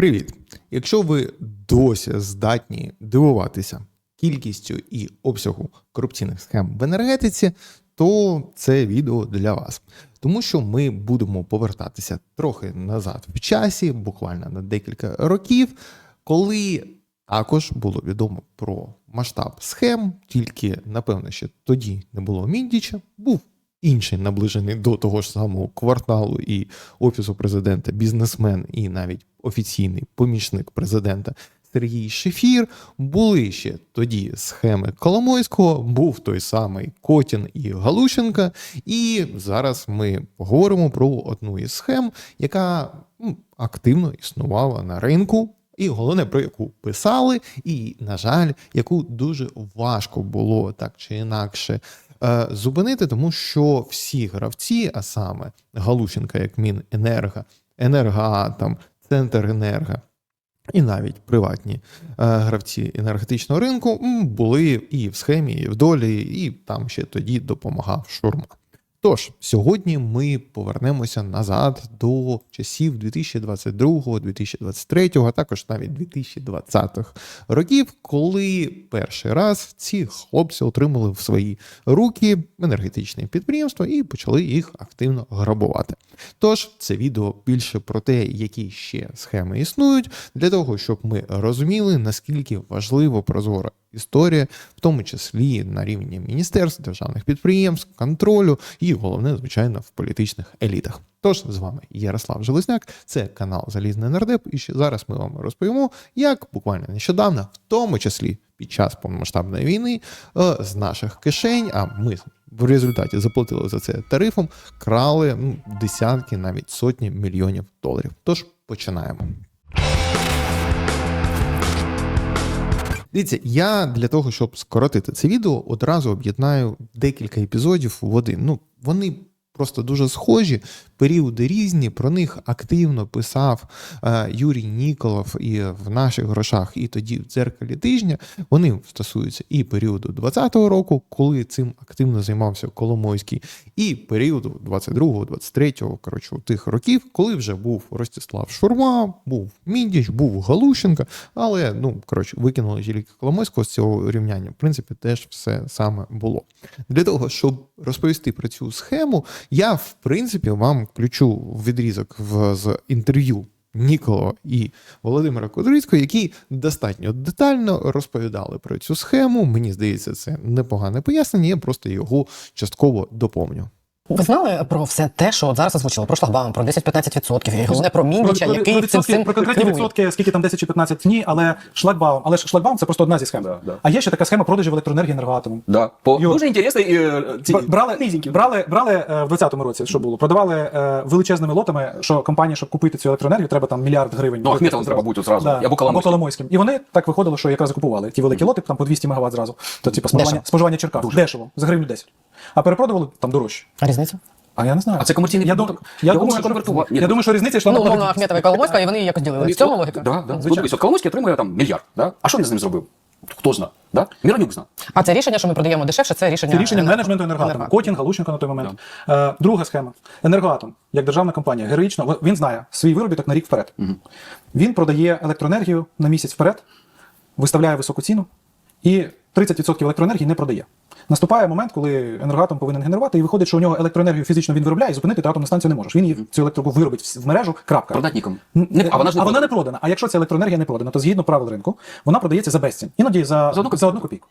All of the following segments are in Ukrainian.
Привіт! Якщо ви досі здатні дивуватися кількістю і обсягу корупційних схем в енергетиці, то це відео для вас. Тому що ми будемо повертатися трохи назад в часі, буквально на декілька років, коли також було відомо про масштаб схем, тільки напевно ще тоді не було Міндіча, був інший наближений до того ж самого кварталу і офісу президента, бізнесмен і навіть офіційний помічник президента Сергій Шефір. Були ще тоді схеми Коломойського, був той самий Котін і Галущенка. І зараз ми поговоримо про одну із схем, яка активно існувала на ринку. І головне, про яку писали, і, на жаль, яку дуже важко було так чи інакше е, зупинити, тому що всі гравці, а саме Галущенка, як Міненерго, Енергоатом, Центр Енерго, і навіть приватні е, гравці енергетичного ринку були і в схемі, і в долі, і там ще тоді допомагав шурма. Тож, сьогодні ми повернемося назад до часів 2022, 2023, а також навіть 2020-х років, коли перший раз ці хлопці отримали в свої руки енергетичні підприємства і почали їх активно грабувати. Тож це відео більше про те, які ще схеми існують, для того, щоб ми розуміли, наскільки важливо прозора історія, в тому числі на рівні міністерств, державних підприємств, контролю і головне, звичайно, в політичних елітах. Тож з вами Ярослав Железняк, це канал Залізний Нардеп, і ще зараз ми вам розповімо, як буквально нещодавно, в тому числі під час повномасштабної війни, е, з наших кишень, а ми в результаті заплатили за це тарифом, крали ну, десятки, навіть сотні мільйонів доларів. Тож починаємо. Дивіться, я для того, щоб скоротити це відео, одразу об'єднаю декілька епізодів в один. Ну, вони просто дуже схожі, періоди різні. Про них активно писав е, Юрій Ніколов і в наших грошах, і тоді в дзеркалі тижня. Вони стосуються і періоду 20-го року, коли цим активно займався Коломойський, і періоду 22-го, 23-го, коротше, тих років, коли вже був Ростислав Шурма, був Міндіч, був Галущенко, але ну коротше, викинули тільки Коломойського з цього рівняння. В принципі, теж все саме було. Для того, щоб розповісти про цю схему, я в принципі вам включу відрізок в з інтерв'ю. Ніколо і Володимира Кудрицького, які достатньо детально розповідали про цю схему. Мені здається, це непогане пояснення. Я просто його частково доповню. Ви знали про все те, що от зараз озвучили? Про шлагбаум, про 10-15%, і головне про Міндіча, про, який про, цим всім про конкретні керує. відсотки, скільки там 10 чи 15 ні, але шлагбаум. Але ж шлагбаум це просто одна зі схем. Да, да. А є ще така схема продажів електроенергії енергоатому. Да, по Юр. дуже інтересний е, ці Брали, брали, брали е, в 20-му році, що було? Продавали е, величезними лотами, що компанії, щоб купити цю електроенергію, треба там мільярд гривень. Ну, Ахметовим треба бути одразу. Да. Або Або Коломойським. Коломойським. І вони так виходило, що якраз закупували ті великі лоти, там по 200 МВт зразу. То типу споживання, споживання Черкас. Дешево, за гривню 10. А перепродували там дорожче. А різниця? А я не знаю. А це комерційний я, дум- я, Його думаю, можна що, конвертувати. Я думаю, що різниця йшла Ну, на умовно, Ахметова і Коломойська, і вони якось ділили. В цьому логіка? Да, да. звичайно. Звичайно. Коломойський отримує там мільярд. Да? А що він з ним зробив? Хто зна? Да? Міронюк зна. А це рішення, що ми продаємо дешевше, це рішення, Це рішення енерго- менеджменту енергоатому. енергоатому. Котін, Галущенко на той момент. Е, друга схема. Енергоатом, як державна компанія, героїчно, він знає свій виробіток на рік вперед. Він продає електроенергію на місяць вперед, виставляє високу ціну і 30% електроенергії не продає. Наступає момент, коли енергоатом повинен генерувати, і виходить, що у нього електроенергію фізично він виробляє, і зупинити ти атомну станцію не можеш. Він її цю електрику виробить в- мережу. Крапка. Продать нікому. Не- а вона ж не а вона продана. не продана. А якщо ця електроенергія не продана, то згідно правил ринку, вона продається за безцінь. Іноді за, За одну за одну копійку.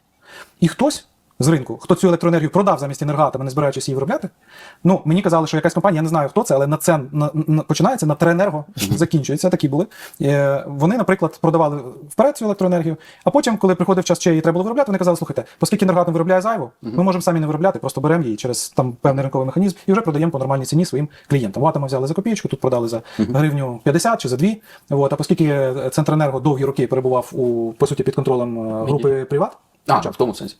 І хтось з ринку, хто цю електроенергію продав замість енергоатома, не збираючись її виробляти. Ну, мені казали, що якась компанія, я не знаю хто це, але на це на, на, починається на Тренерго, закінчується, такі були. Е, вони, наприклад, продавали вперед цю електроенергію, а потім, коли приходив час, ще її треба було виробляти, вони казали, слухайте, оскільки енергоатом виробляє зайву, ми можемо самі не виробляти, просто беремо її через там певний ринковий механізм і вже продаємо по нормальній ціні своїм клієнтам. У атома взяли за копійку, тут продали за гривню 50 чи за 2. От, а оскільки Центренерго довгі роки перебував у по суті під контролем е, групи Приват. А, в тому сенсі.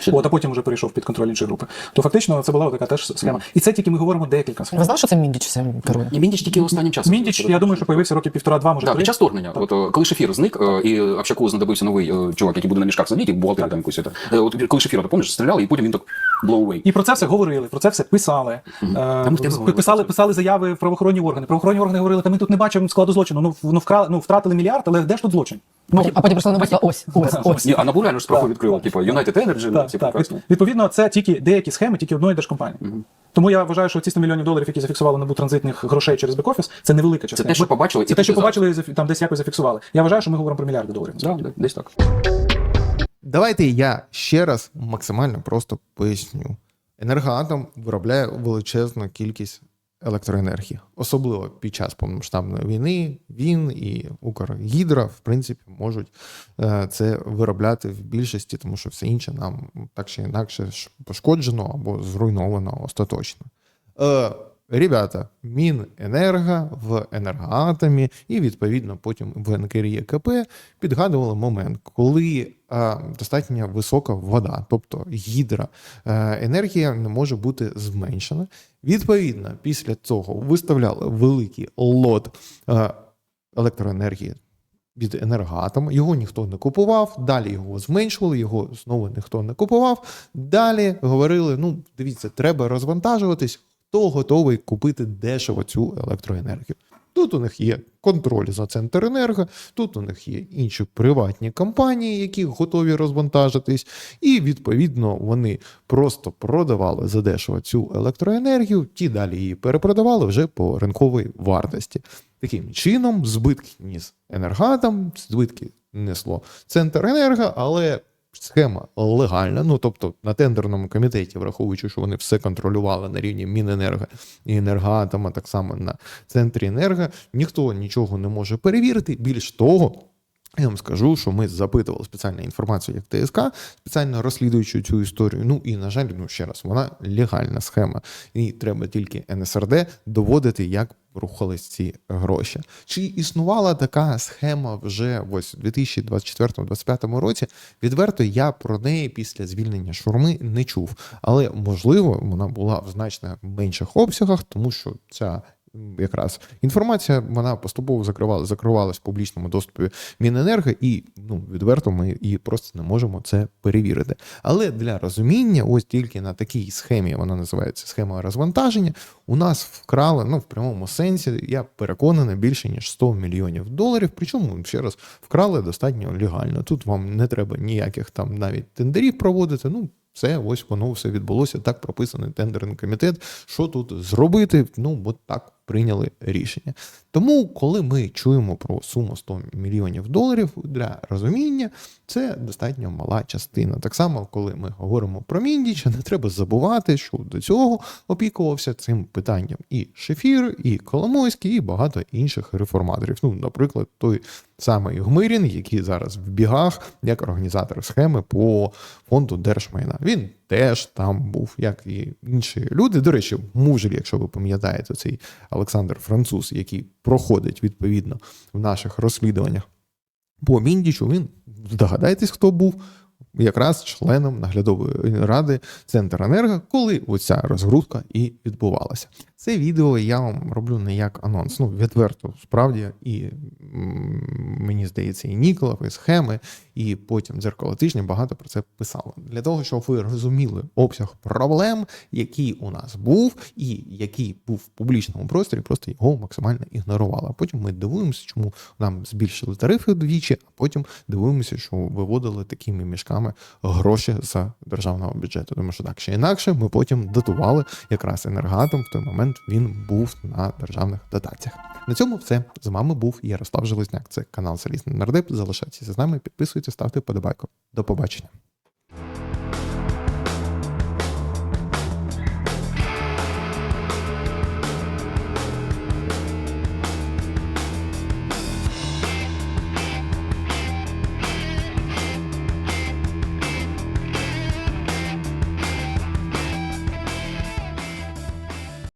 Ще От, а потім вже перейшов під контроль іншої групи. То фактично це була така теж схема. І це тільки ми говоримо декілька схем. Ви знали, що це Міндіч цим керує? І Міндіч тільки останнім часом. Міндіч, я думаю, що появився років півтора-два, може Так, три. під час вторгнення, от коли шефір зник, е, і Общаку знадобився новий е, чувак, який буде на мішках сидіти, бухгалтер там якусь. це. Е, От коли шефіра, ти пам'ятаєш, стріляли, і потім він так blow away. І про це все говорили, про це все писали. Е, писали, писали заяви в правоохоронні органи. Правоохоронні органи говорили, та ми тут не бачимо складу злочину. Ну, ну, вкрали, ну втратили мільярд, але де ж тут злочин? Ну, А потім прийшли на бачила, ось, ось, ось. Ні, а НАБУ реально ж справу Так, відкрила, типу United Energy, ну, ці так. Від- Відповідно, це тільки деякі схеми, тільки одної держкомпанії. Тому я вважаю, що ці 100 мільйонів доларів, які зафіксували набу транзитних грошей через бек-офіс, це невелика частина. те, що побачили, Це і те, що побачили, і зафі- там десь якось зафіксували. Я вважаю, що ми говоримо про мільярди доларів. Да, да, десь так. Давайте я ще раз максимально просто поясню. Енергоатом виробляє величезну кількість електроенергії, особливо під час повномасштабної війни. Він і Укргідро, в принципі, можуть е, це виробляти в більшості, тому що все інше нам так чи інакше пошкоджено або зруйновано остаточно. Е, Ребята, Міненерго в енергоатомі і відповідно потім в НКРЄКП підгадували момент, коли е, достатньо висока вода, тобто гідроенергія не може бути зменшена. Відповідно, після цього виставляли великий лот е, електроенергії від енергоатому. Його ніхто не купував. Далі його зменшували, його знову ніхто не купував. Далі говорили: ну, дивіться, треба розвантажуватись. Хто готовий купити дешево цю електроенергію? Тут у них є контроль за Центренерго, тут у них є інші приватні компанії, які готові розвантажитись, і відповідно вони просто продавали задешево цю електроенергію, ті далі її перепродавали вже по ринковій вартості. Таким чином, збитки ніс енергатом, збитки несло Центренерго, але схема легальна. Ну тобто на тендерному комітеті, враховуючи, що вони все контролювали на рівні Міненерго і енергоатома, так само на центрі енерго, ніхто нічого не може перевірити. Більш того. Я вам скажу, що ми запитували спеціальну інформацію як ТСК, спеціально розслідуючи цю історію. Ну і на жаль, ну ще раз, вона легальна схема, і треба тільки НСРД доводити, як рухались ці гроші. Чи існувала така схема вже ось у 2024-2025 році? Відверто я про неї після звільнення шурми не чув, але можливо вона була в значно менших обсягах, тому що ця якраз інформація вона поступово закривала, закривалась в публічному доступі Міненерго, і ну відверто ми і просто не можемо це перевірити. Але для розуміння, ось тільки на такій схемі, вона називається схема розвантаження. У нас вкрали ну в прямому сенсі, я переконаний, більше ніж 100 мільйонів доларів. Причому ще раз вкрали достатньо легально. Тут вам не треба ніяких там навіть тендерів проводити. Ну все, ось воно все відбулося. Так прописаний тендерний комітет. Що тут зробити? Ну, от так прийняли рішення. Тому, коли ми чуємо про суму 100 мільйонів доларів для розуміння, це достатньо мала частина. Так само, коли ми говоримо про Міндіча, не треба забувати, що до цього опікувався цим питанням і Шефір, і Коломойський, і багато інших реформаторів. Ну, наприклад, той самий Гмирін, який зараз в бігах як організатор схеми по фонду держмайна. Він теж там був, як і інші люди. До речі, мужель, якщо ви пам'ятаєте, цей Олександр Француз, який проходить відповідно в наших розслідуваннях по Міндічу, він здогадайтесь, хто був. Якраз членом наглядової ради Центренерго, коли оця розгрузка і відбувалася. Це відео я вам роблю не як анонс. Ну, відверто, справді, і мені здається, і Ніколов, і схеми, і потім дзеркало тижня багато про це писало. Для того, щоб ви розуміли обсяг проблем, який у нас був, і який був в публічному просторі, просто його максимально ігнорували. А потім ми дивуємося, чому нам збільшили тарифи вдвічі, а потім дивуємося, що виводили такими мішками гроші з державного бюджету. Тому що так чи інакше, ми потім датували якраз енергатом. В той момент він був на державних дотаціях. На цьому все. З вами був Ярослав Железняк. Це канал Залізний Нардеп. Залишайтеся з нами, підписуйтесь, ставте подобайку. До побачення.